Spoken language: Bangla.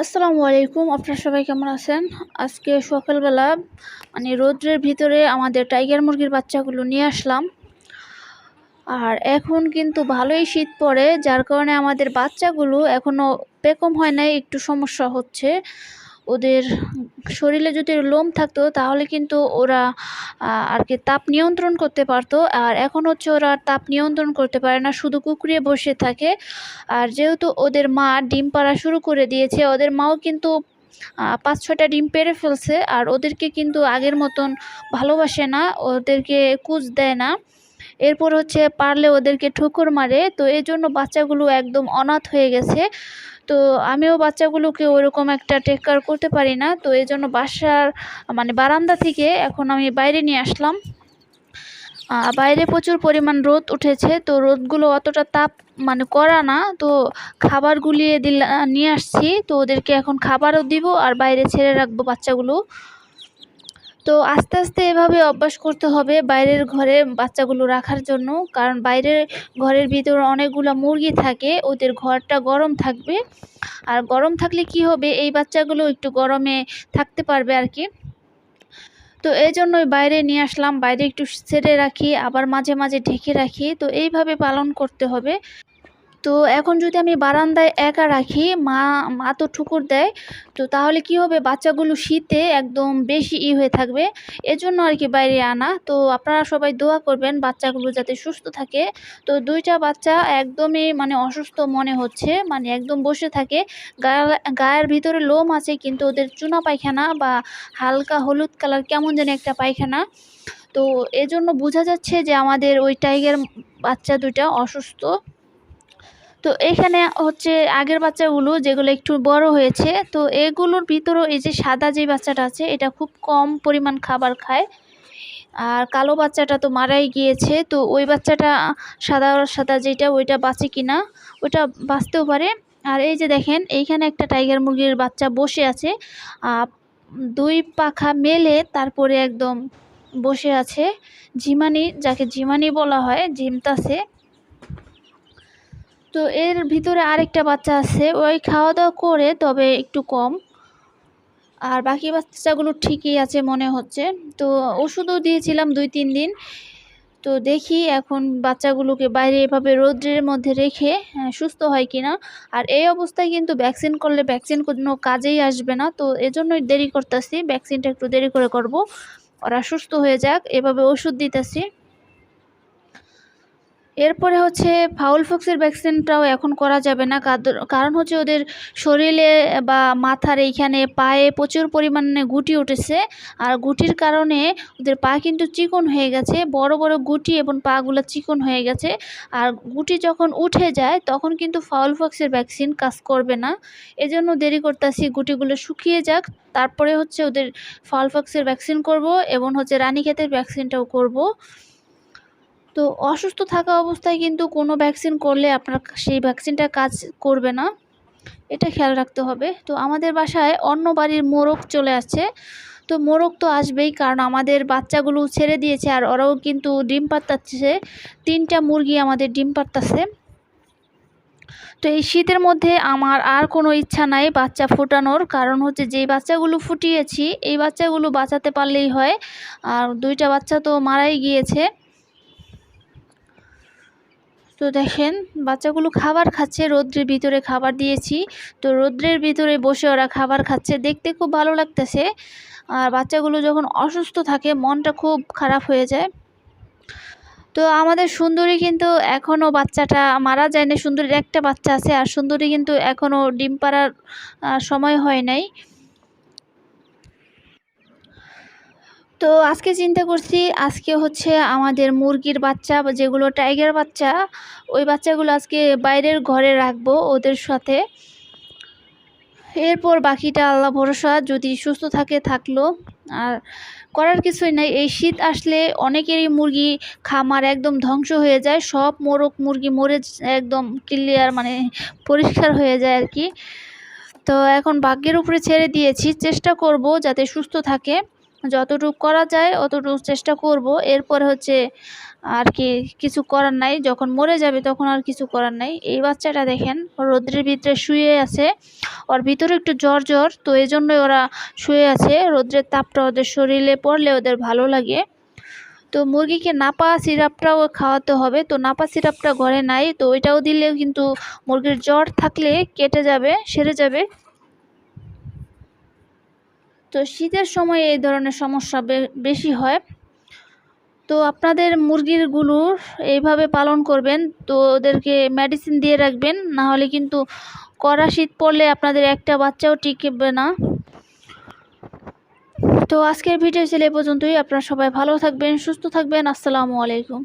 আসসালামু আলাইকুম, আপনারা সবাই কেমন আছেন? আজকে সকালবেলা মানে রোদ্রের ভিতরে আমাদের টাইগার মুরগির বাচ্চাগুলো নিয়ে আসলাম। আর এখন কিন্তু ভালোই শীত পড়ে, যার কারণে আমাদের বাচ্চাগুলো এখনও পেকম হয় নাই, একটু সমস্যা হচ্ছে। ওদের শরীরে যদি লোম থাকতো, তাহলে কিন্তু ওরা আর কি তাপ নিয়ন্ত্রণ করতে পারতো। আর এখন হচ্ছে ওরা তাপ নিয়ন্ত্রণ করতে পারে না, শুধু কুকুরে বসে থাকে। আর যেহেতু ওদের মা ডিম পাড়া শুরু করে দিয়েছে, ওদের মাও কিন্তু পাঁচ ছটা ডিম পেরে ফেলছে। আর ওদেরকে কিন্তু আগের মতন ভালোবাসে না, ওদেরকে কুচ দেয় না। এরপর হচ্ছে পারলে ওদেরকে ঠুকুর মারে। তো এই জন্য বাচ্চাগুলো একদম অনাথ হয়ে গেছে। তো আমিও বাচ্চাগুলোকে ওরকম একটা টেক কেয়ার করতে পারি না। তো এই জন্য বাসার মানে বারান্দা থেকে এখন আমি বাইরে নিয়ে আসলাম। বাইরে প্রচুর পরিমাণ রোদ উঠেছে। তো রোদগুলো অতটা তাপ মানে করা না। তো খাবার গুলিয়ে দিলা, নিয়ে আসছি। তো ওদেরকে এখন খাবারও দিব আর বাইরে ছেড়ে রাখব বাচ্চাগুলো। তো আস্তে আস্তে এভাবে অভ্যাস করতে হবে বাইরের ঘরে বাচ্চাগুলো রাখার জন্য। কারণ বাইরের ঘরের ভিতরে অনেকগুলো মুরগি থাকে, ওদের ঘরটা গরম থাকবে। আর গরম থাকলে কি হবে? এই বাচ্চাগুলো একটু গরমে থাকতে পারবে আর কি। তো এই জন্যই বাইরে নিয়ে আসলাম, বাইরে একটু ছেড়ে রাখি, আবার মাঝে মাঝে ঢেকে রাখি। তো এইভাবে পালন করতে হবে। তো এখন যদি আমি বারান্দায় একা রাখি, মা মা তো ঠুকুর দেয়, তো তাহলে কি হবে? বাচ্চাগুলো শীতে একদম বেশি ই হয়ে থাকবে। এজন্য আর কি বাইরে আনা। তো আপনারা সবাই দোয়া করবেন বাচ্চাগুলো যাতে সুস্থ থাকে। তো দুইটা বাচ্চা একদমই মানে অসুস্থ মনে হচ্ছে মানে একদম বসে থাকে। গায়ে গায়ের ভিতরে লোম আছে, কিন্তু ওদের চুনা পায়খানা বা হালকা হলুদ কালার কেমন যেন একটা পায়খানা। তো এজন্য বোঝা যাচ্ছে যে আমাদের ওই টাইগার বাচ্চা দুইটা অসুস্থ। তো এখানে হচ্ছে আগের বাচ্চাগুলো যেগুলো একটু বড় হয়েছে, তো এগুলোর ভিতরেও এই যে সাদা যে বাচ্চাটা আছে, এটা খুব কম পরিমাণ খাবার খায়। আর কালো বাচ্চাটা তো মারাই গিয়েছে, তো ওই বাচ্চাটা সাদা সাদা যেটা ওইটা বাঁচে কিনা, ওইটা বাঁচতেও পারে। আর এই যে দেখেন, এইখানে একটা টাইগার মুরগির বাচ্চা বসে আছে দুই পাখা মেলে তারপরে একদম বসে আছে। ঝিমানি যাকে ঝিমানি বলা হয় ঝিমতাছে তো এর ভিতরে আরেকটা বাচ্চা আছে, ওই খাওয়া দাওয়া করে, তবে একটু কম। আর বাকি বাচ্চাগুলো ঠিকই আছে মনে হচ্ছে। তো ওষুধও দিয়েছিলাম দুই, তিন দিন। তো দেখি এখন বাচ্চাগুলোকে বাইরে এভাবে রৌদ্রের মধ্যে রেখে সুস্থ হয় কি না আর এই অবস্থায় কিন্তু ভ্যাকসিন করলে ভ্যাকসিন কোনো কাজেই আসবে না। তো এজন্যই দেরি করতেছি, ভ্যাকসিনটা একটু দেরি করে করব। ওরা সুস্থ হয়ে যাক, এভাবে ওষুধ দিতেছি। এরপরে হচ্ছে ফাউল ফক্সের ভ্যাকসিনটাও এখন করা যাবে না। কারণ হচ্ছে ওদের শরীরে বা মাথার এইখানে পায়ে প্রচুর পরিমাণে গুটি উঠেছে। আর গুটির কারণে ওদের পা কিন্তু চিকন হয়ে গেছে, বড় বড় গুটি এবং পাগুলো চিকন হয়ে গেছে। আর গুটি যখন উঠে যায়, তখন কিন্তু ফাউল ফক্সের ভ্যাকসিন কাজ করবে না। এজন্য দেরি করতেছি গুটিগুলো শুকিয়ে যাক। তারপরে হচ্ছে ওদের ফাউল ফক্সের ভ্যাকসিন করব এবং হচ্ছে রানীক্ষেতের ভ্যাকসিনটাও করব। তো অসুস্থ থাকা অবস্থায় কিন্তু কোনো ভ্যাকসিন করলে আপনার সেই ভ্যাকসিনটা কাজ করবে না। এটা খেয়াল রাখতে হবে। তো আমাদের বাসায় অন্য বাড়ির মোরগ চলে আসছে। তো মোরগ তো আসবেই কারণ আমাদের বাচ্চাগুলো ছেড়ে দিয়েছে আর ওরাও কিন্তু ডিম পাত্তাচ্ছে তিনটা মুরগি আমাদের ডিম পাত্তাছে তো এই শীতের মধ্যে আমার আর কোনো ইচ্ছা নাই বাচ্চা ফোটানোর। কারণ হচ্ছে যেই বাচ্চাগুলো ফুটিয়েছি, এই বাচ্চাগুলো বাঁচাতে পারলেই হয়। আর দুইটা বাচ্চা তো মারাই গিয়েছে। তো দেখেন, বাচ্চাগুলো খাবার খাচ্ছে, রৌদ্রের ভিতরে খাবার দিয়েছি। তো রৌদ্রের ভিতরে বসে ওরা খাবার খাচ্ছে, দেখতে খুব ভালো লাগতেছে। আর বাচ্চাগুলো যখন অসুস্থ থাকে, মনটা খুব খারাপ হয়ে যায়। তো আমাদের সুন্দরী কিন্তু এখনও বাচ্চাটা মারা যায়নি। সুন্দরীর একটা বাচ্চা আছে, আর সুন্দরী কিন্তু এখনও ডিম পাড়ার সময় হয় নাই। তো আজকে চিন্তা করছি, আজকে হচ্ছে আমাদের মুরগির বাচ্চা যেগুলো টাইগার বাচ্চা, ওই বাচ্চাগুলো আজকে বাইরের ঘরে রাখব ওদের সাথে। এরপর বাকিটা আল্লাহ ভরসা, যদি সুস্থ থাকে থাকল। আর করার কিছুই নাই, এই শীত আসলে অনেকেরই মুরগি খামার একদম ধ্বংস হয়ে যায়, সব মোরগ মুরগি মরে একদম ক্লিয়ার মানে পরিষ্কার হয়ে যায় আর কি। তো এখন ভাগ্যের উপরে ছেড়ে দিয়েছি, চেষ্টা করব যাতে সুস্থ থাকে। যতটুকু করা যায়, অতটুকু চেষ্টা করব। এরপর হচ্ছে আর কি কিছু করার নাই। যখন মরে যাবে তখন আর কিছু করার নাই। এই বাচ্চাটা দেখেন, রোদ্রের ভিতরে শুয়ে আছে। ওর ভিতরে একটু জ্বর জ্বর, তো এই জন্যই ওরা শুয়ে আছে। রোদ্রের তাপটা ওদের শরীরে পড়লে ওদের ভালো লাগে। তো মুরগিকে নাপা সিরাপটাও খাওয়াতে হবে। তো নাপা সিরাপটা ঘরে নাই। তো ওইটাও দিলেও কিন্তু মুরগির জ্বর থাকলে কেটে যাবে, সেরে যাবে। তো শীতের সময় এই ধরনের সমস্যা বেশি হয়। তো আপনাদের মুরগিরগুলো এইভাবে পালন করবেন, তো ওদেরকে মেডিসিন দিয়ে রাখবেন, না হলে কিন্তু কড়া শীত পড়লে আপনাদের একটা বাচ্চাও টিকবে না। তো আজকের ভিডিও ছিল এ পর্যন্তই, আপনারা সবাই ভালো থাকবেন, সুস্থ থাকবেন, আসসালামু আলাইকুম।